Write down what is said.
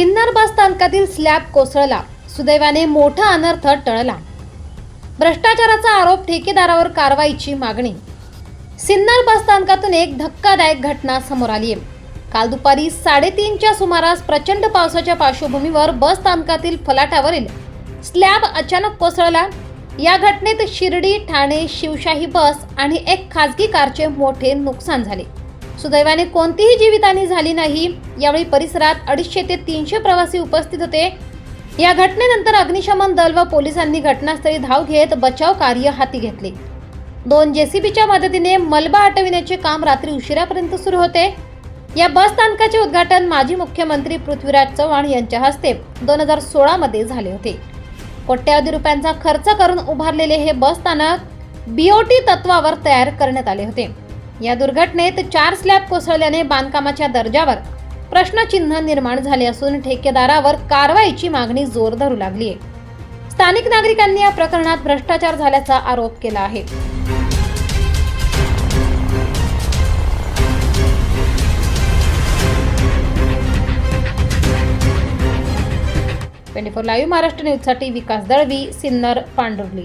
सिन्नर बस स्थानकातील स्लॅब कोसळला. सुदैवाने मोठा अनर्थ टळला. भ्रष्टाचाराचा आरोप ठेकेदारावर कारवाईची मागणी. सिन्नर बस स्थानकातून एक धक्कादायक घटना समोर आली आहे काल दुपारी साडेतीनच्या सुमारास प्रचंड पावसाच्या पार्श्वभूमीवर बस स्थानकातील फलाटावरील स्लॅब अचानक कोसळला. या घटनेत शिर्डी ठाणे शिवशाही बस आणि एक खाजगी कारचे मोठे नुकसान झाले. सुदैवाने कोणतीही जीवितहानी झाली नाही. यावेळी परिसरात अडीचशे ते तीनशे प्रवासी उपस्थित होते. या घटनेनंतर अग्निशमन दल व पोलिसांनी घटनास्थळी धाव घेत बचाव कार्य हाती घेतले. दोन जेसीबीच्या मदतीने मलबा हटविण्याचे काम रात्री उशिरापर्यंत सुरू होते. या बस स्थानकाचे उद्घाटन माजी मुख्यमंत्री पृथ्वीराज चव्हाण यांच्या हस्ते दोन हजार सोळामध्ये झाले होते. कोट्यावधी रुपयांचा खर्च करून उभारलेले हे बस स्थानक बीओटी तत्वावर तयार करण्यात आले होते. या दुर्घटनेत चार स्लॅब कोसळल्याने बांधकामाच्या दर्जावर प्रश्नचिन्ह निर्माण झाले असून ठेकेदारावर कारवाईची मागणी जोर धरू लागली आहे. स्थानिक नागरिकांनी या प्रकरणात भ्रष्टाचार झाल्याचा आरोप केला आहे. ट्वेंटी फोर लाईव्ह महाराष्ट्र न्यूजसाठी विकास दळवी सिन्नर पांडुर्ली.